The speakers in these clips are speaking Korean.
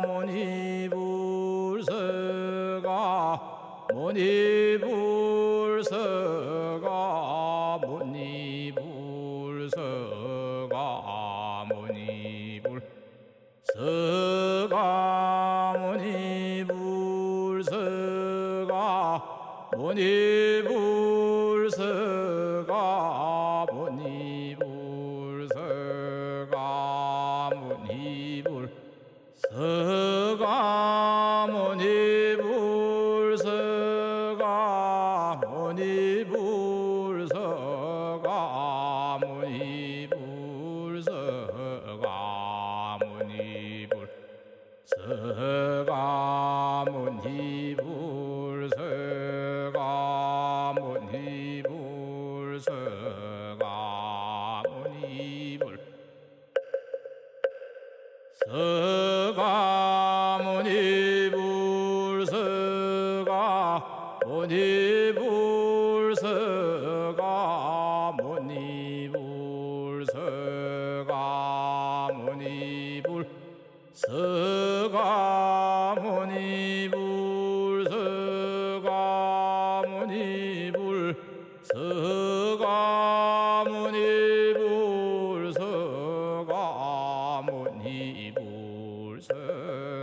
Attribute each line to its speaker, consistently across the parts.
Speaker 1: 모니불세가 무니 불
Speaker 2: 色瓦摩尼。Jesus.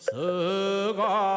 Speaker 2: 是吧？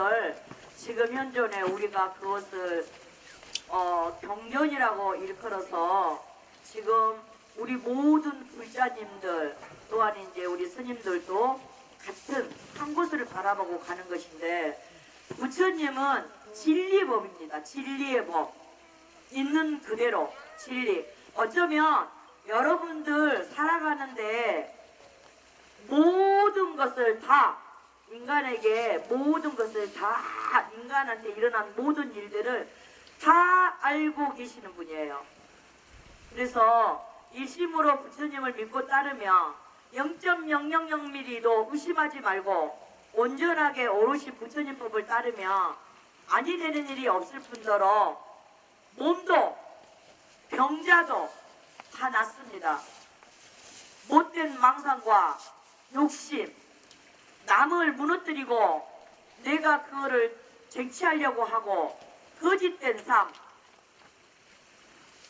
Speaker 2: 것을 지금 현존에 우리가 그것을 어, 경전이라고 일컬어서 지금
Speaker 3: 우리 모든 불자님들 또한 이제 우리 스님들도 같은 한 곳을 바라보고 가는 것인데 부처님은 진리법입니다. 진리의 법. 있는 그대로 진리. 어쩌면 여러분들 살아가는데 모든 것을 다 인간에게 모든 것을 다 인간한테 일어난 모든 일들을 다 알고 계시는 분이에요. 그래서 일심으로 부처님을 믿고 따르며 0.000mm도 의심하지 말고 온전하게 오롯이 부처님 법을 따르며 아니 되는 일이 없을 뿐더러 몸도 병자도 다 낫습니다. 못된 망상과 욕심, 남을 무너뜨리고 내가 그거를 쟁취하려고 하고 거짓된 삶,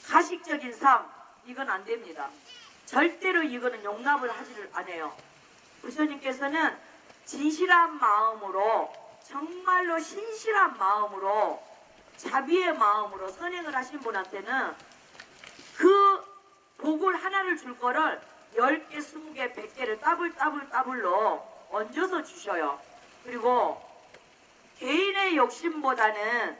Speaker 3: 가식적인 삶, 이건 안 됩니다. 절대로 이거는 용납을 하지를 않아요. 부처님께서는 진실한 마음으로 정말로 신실한 마음으로 자비의 마음으로 선행을 하신 분한테는 그 복을 하나를 줄 거를 10개, 20개, 100개를 따블 따블 따블로 얹어서 주셔요. 그리고 개인의 욕심보다는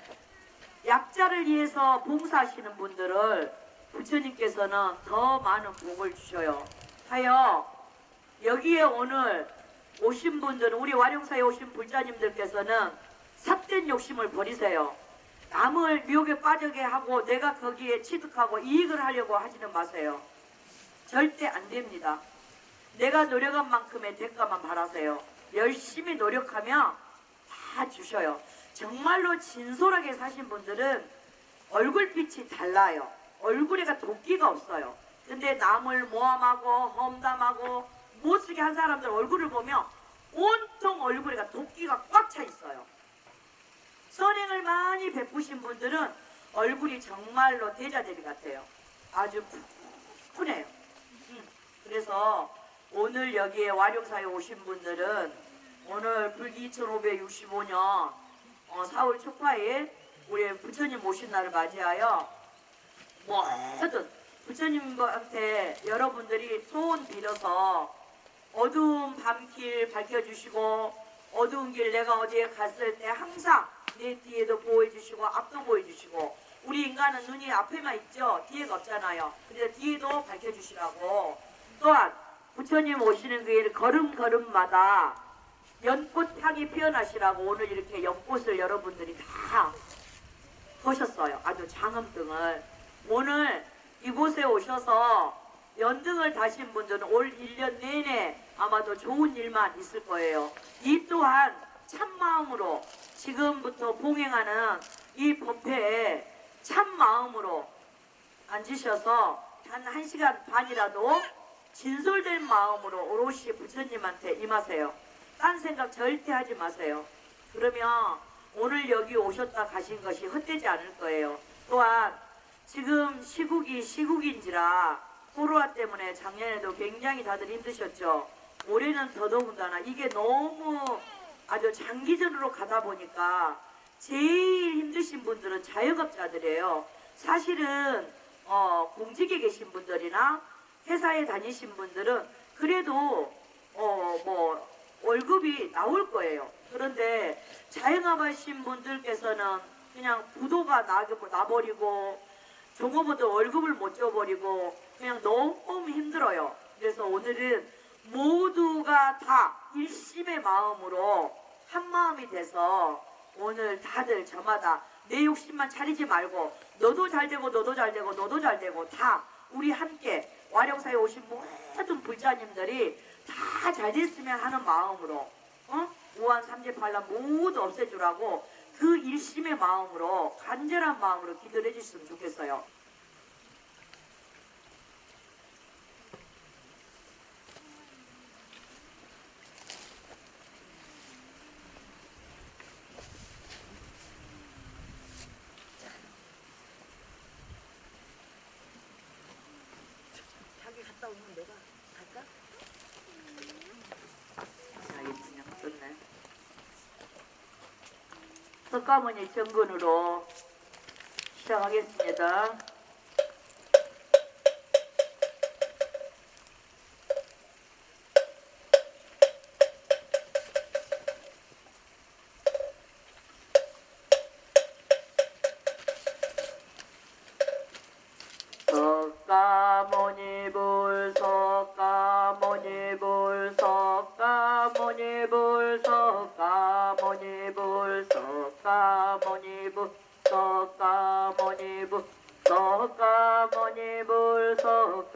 Speaker 3: 약자를 위해서 봉사하시는 분들을 부처님께서는 더 많은 복을 주셔요. 하여 여기에 오늘 오신 분들은 우리 와룡사에 오신 불자님들께서는 삽된 욕심을 버리세요. 남을 미혹에 빠지게 하고 내가 거기에 취득하고 이익을 하려고 하지는 마세요. 절대 안 됩니다. 내가 노력한 만큼의 대가만 바라세요. 열심히 노력하면 다 주셔요. 정말로 진솔하게 사신 분들은 얼굴빛이 달라요. 얼굴에가 도끼가 없어요. 근데 남을 모함하고 험담하고 못쓰게 한 사람들 얼굴을 보면 온통 얼굴에가 도끼가 꽉 차 있어요. 선행을 많이 베푸신 분들은 얼굴이 정말로 대자대비 같아요. 아주 푸근해요. 음, 그래서 오늘 여기에 와룡사에 오신 분들은 오늘 불기 2565년 어, 4월 초파일 우리 부처님 오신 날을 맞이하여 뭐든 부처님한테 여러분들이 소원 빌어서 어두운 밤길 밝혀주시고 어두운 길 내가 어디에 갔을 때 항상 내 뒤에도 보호해주시고 앞도 보여주시고 우리 인간은 눈이 앞에만 있죠. 뒤에가 없잖아요. 근데 뒤에도 밝혀주시라고. 또한 부처님 오시는 그일 걸음걸음마다 연꽃 향이 피어나시라고 오늘 이렇게 연꽃을 여러분들이 다 보셨어요 아주 장엄등을 오늘 이곳에 오셔서 연등을 다신 분들은 올 1년 내내 아마도 좋은 일만 있을 거예요. 이 또한 참마음으로 지금부터 봉행하는 이 법회에 참마음으로 앉으셔서 단한 시간 반이라도 진솔된 마음으로 오롯이 부처님한테 임하세요. 딴 생각 절대 하지 마세요. 그러면 오늘 여기 오셨다 가신 것이 헛되지 않을 거예요. 또한 지금 시국이 시국인지라 코로나 때문에 작년에도 굉장히 다들 힘드셨죠. 올해는 더더군다나 이게 너무 아주 장기전으로 가다 보니까 제일 힘드신 분들은 자영업자들이에요. 사실은 어, 공직에 계신 분들이나 회사에 다니신 분들은 그래도 어, 뭐 월급이 나올 거예요. 그런데 자영업하신 분들께서는 그냥 부도가 나게 나버리고 종업원들 월급을 못 줘버리고 그냥 너무 힘들어요. 그래서 오늘은 모두가 다 일심의 마음으로 한 마음이 돼서 오늘 다들 저마다 내 욕심만 차리지 말고 너도 잘 되고 너도 잘 되고 너도 잘 되고 다 우리 함께 와룡사에 오신 모든 불자님들이 다 잘 됐으면 하는 마음으로 어? 우한 삼재팔란 모두 없애주라고 그 일심의 마음으로 간절한 마음으로 기도를 해주셨으면 좋겠어요.
Speaker 4: 자기 갔다 오면 내가 갈까?
Speaker 3: 아, 이 그냥 썼네. 석가모니 정근으로 시작하겠습니다. 헛가머니 불속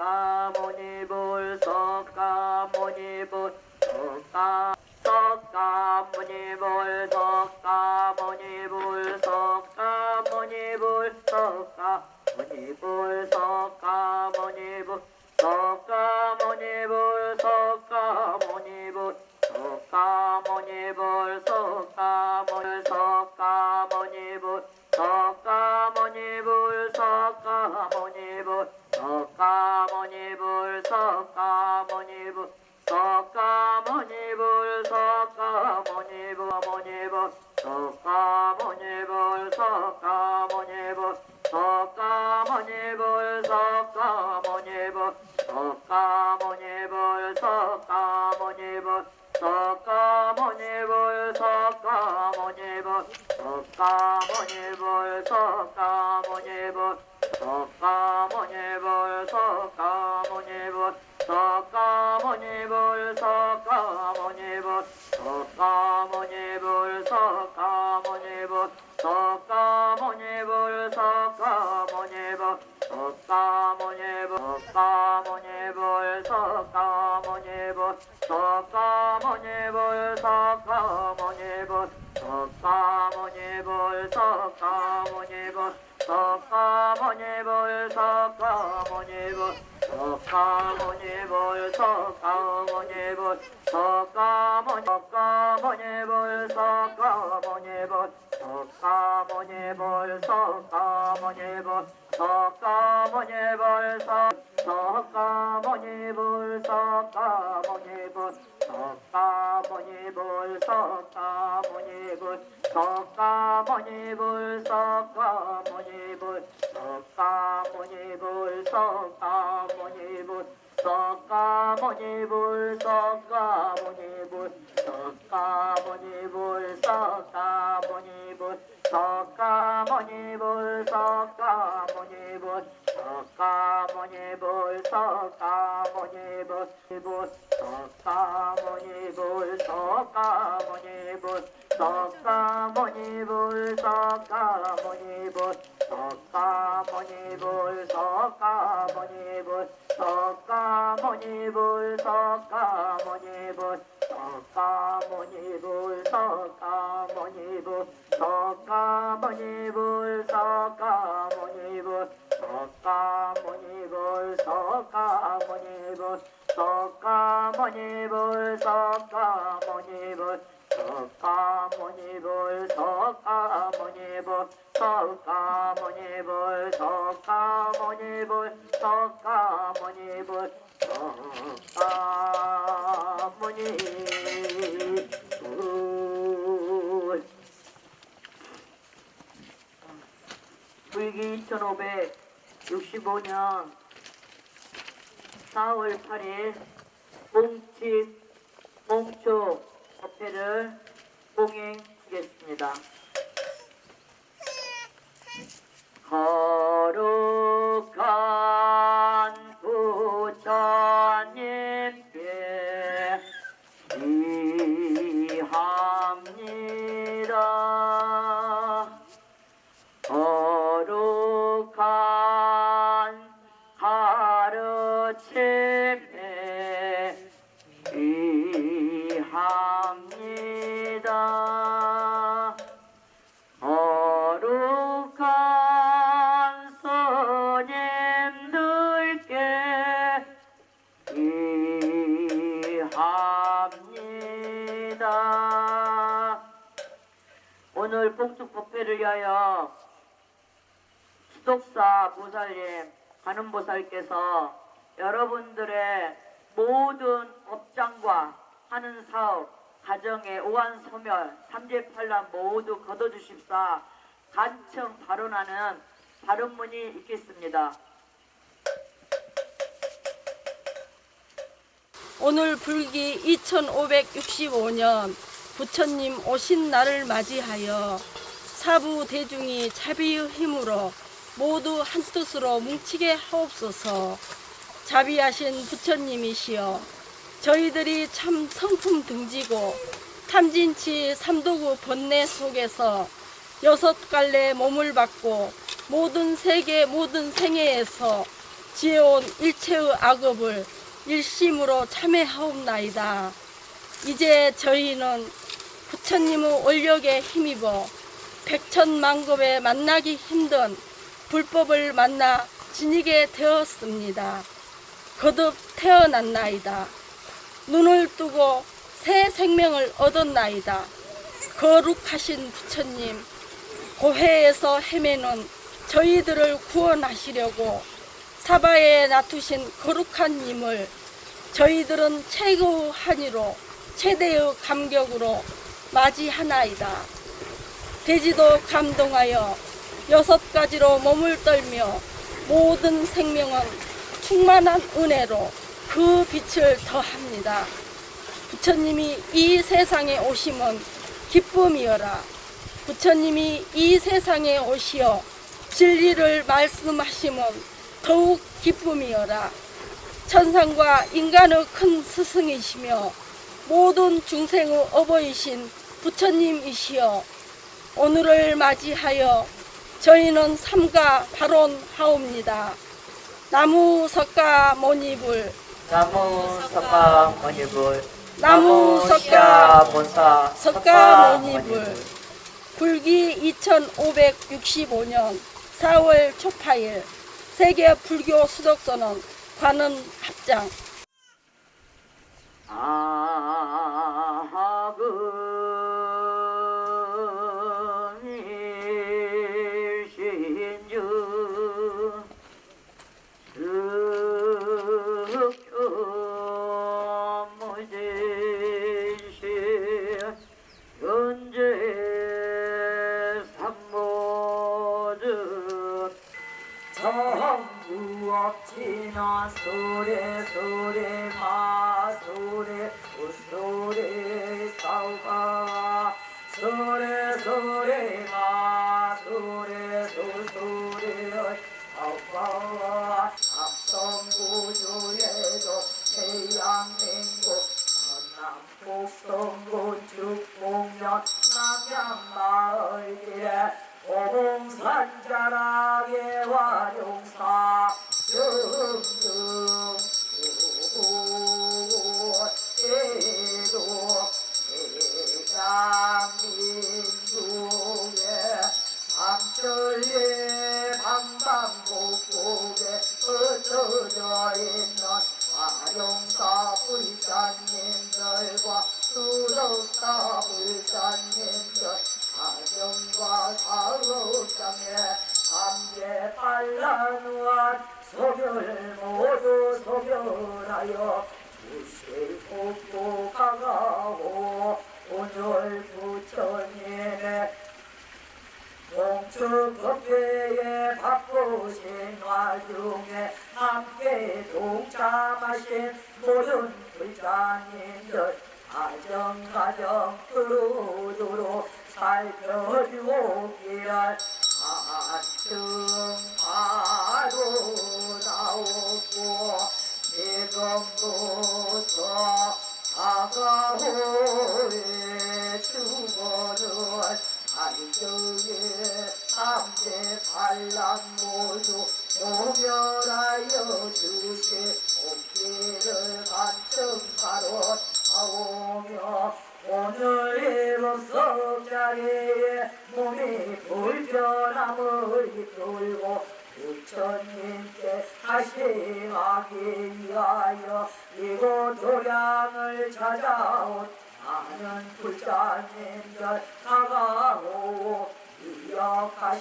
Speaker 3: 석가모니불 석가모니불 석가모니불 석가모니불 석가모니불 석가모니불 석가모니불 석가모니불 석가모니불 석가모니불 석가모니불 석가모니불 석가모니불 석가모니불 석가 석가모니불 석가모니불 석가모니불 석가모니불 석가모니불 석가모니불 석가모니불 석가모니불 석가모니불 석가모니불 석가모니불 석가모니불 석가모니불 석가모니 석가모니불 석가모니불 석가모니불 석가모니불 석가모니불 석가모니불 석가모니불 석가모니불 석가모니불 석가모니불 석가모니불 석가모니불 석가모니불 석가모니불 석가모니불 석가모니불 석가모니불 석가모니 불 석가모니 불 석가모니 불 석가모니 불 석가모니 불 석가모니 불 석가모니 불 석가모니 불 석가모니 불 석가모니 불 석가모니 불 석가모니 불 석가모니 불 석가모니 불 석가모니불 석가모니불 석가모니불 석가모니불 석가모니불 석가모니불 석가모니불 석가모니불 석가모니불 석가모니불 석가모니불 석가모니불 불기 2565년 4월 8일 봉칙 봉초 법회를 봉행하겠습니다. 거룩한 오늘 봉축 법회를 위하여 수독사 보살님, 관음보살께서 여러분들의 모든 업장과 하는 사업, 가정의 오한 소멸, 삼재팔란 모두 거둬주십사 간청 발언하는 발언문이 있겠습니다.
Speaker 5: 오늘 불기 2565년 부처님 오신 날을 맞이하여 사부 대중이 자비의 힘으로 모두 한뜻으로 뭉치게 하옵소서 자비하신 부처님이시여 저희들이 참 성품 등지고 탐진치 삼도구 번뇌 속에서 여섯 갈래 몸을 받고 모든 세계 모든 생애에서 지어온 일체의 악업을 일심으로 참회하옵나이다. 이제 저희는 부처님의 원력에 힘입어 백천만급에 만나기 힘든 불법을 만나 지니게 되었습니다. 거듭 태어났나이다. 눈을 뜨고 새 생명을 얻었나이다. 거룩하신 부처님, 고해에서 헤매는 저희들을 구원하시려고 사바에 놔두신 거룩한 님을 저희들은 최고의 한의로 최대의 감격으로 맞이하나이다. 대지도 감동하여 여섯 가지로 몸을 떨며 모든 생명은 충만한 은혜로 그 빛을 더합니다. 부처님이 이 세상에 오심은 기쁨이여라. 부처님이 이 세상에 오시어 진리를 말씀하심은 더욱 기쁨이여라. 천상과 인간의 큰 스승이시며 모든 중생의 어버이신 부처님이시여 오늘을 맞이하여 저희는 삼가 발언하옵니다. 나무 석가 모니불
Speaker 3: 나무 석가 모니불
Speaker 5: 나무 석가
Speaker 3: 본사
Speaker 5: 석가 모니불 불기 2565년 4월 초파일 세계 불교 수덕선언 관은 합장
Speaker 3: 아금일 남북성군 축봉면 남양마을 길에 오봉산자락 의 와룡사 등등 에도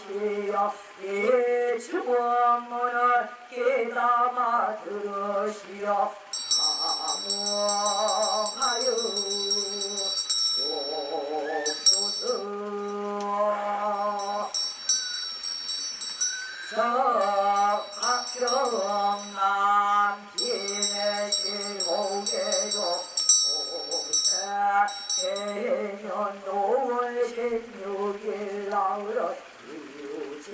Speaker 3: 기억하시어. 이 축원문을 깨담아 들으시어. 사무하여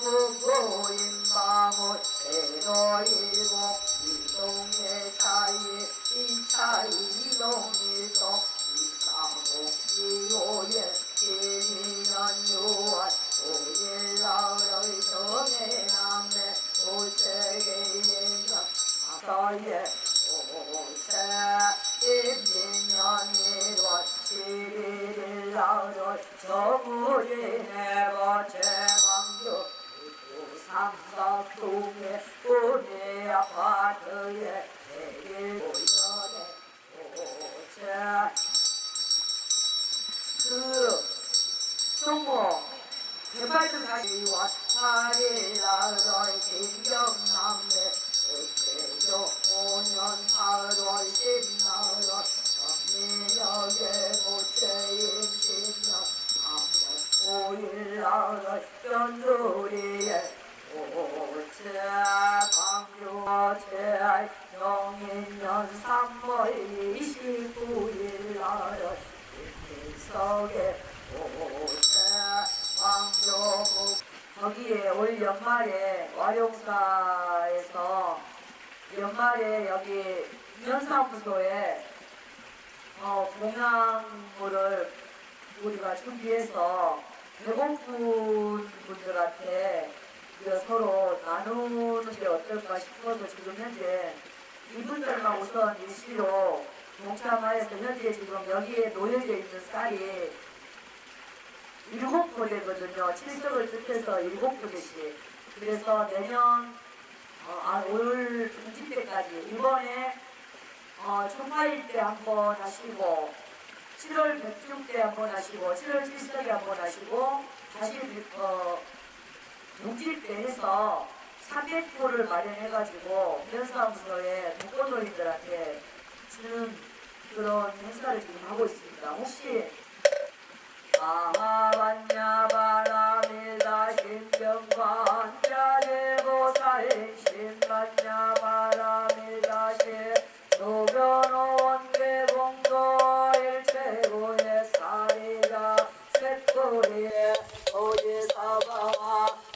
Speaker 3: 광주북구 인방울 대로 일곱 이동의 차이 이차 이동일동 이사목 이호예 김인년 6월 5일 나흘의 정해남매 도체계인전 아서예 오체 김민년 1월 11일 나흘의 정우진의 거체광주 삼각동의 우리 아파트에 내일 오전에 오체 그 종목 가시와 파리라 2006년 3월 29일 날 일석에 오세 왕조 거기에 올 연말에 와룡사에서 연말에 여기 연사무소에 어, 공양물을 우리가 준비해서 배고픈 분들한테 서로 나누는 게 어떨까 싶어서 지금 현재 이분들만 우선 일시로 동참하여서 현재 지금 여기에 놓여져 있는 쌀이 일곱 부대거든요. 칠석을 뜻해서 일곱 부대씩. 그래서 내년 어, 아, 올 중지 때까지 이번에 어, 청파일 때 한 번 하시고 7월 백중 때 한 번 하시고 7월 칠석에 한 번 하시고 다시 어, 용질 때 해서 300포를 마련해가지고 연수함수의 독거노인들한테 쓰는 그런 행사를 지금 하고 있습니다. 혹시 아하만야 바라미다 신경관야 대보사의 신만야 바라미다 신 노변원 개봉도 일체고의 사리다 새꼬리의 오지사바와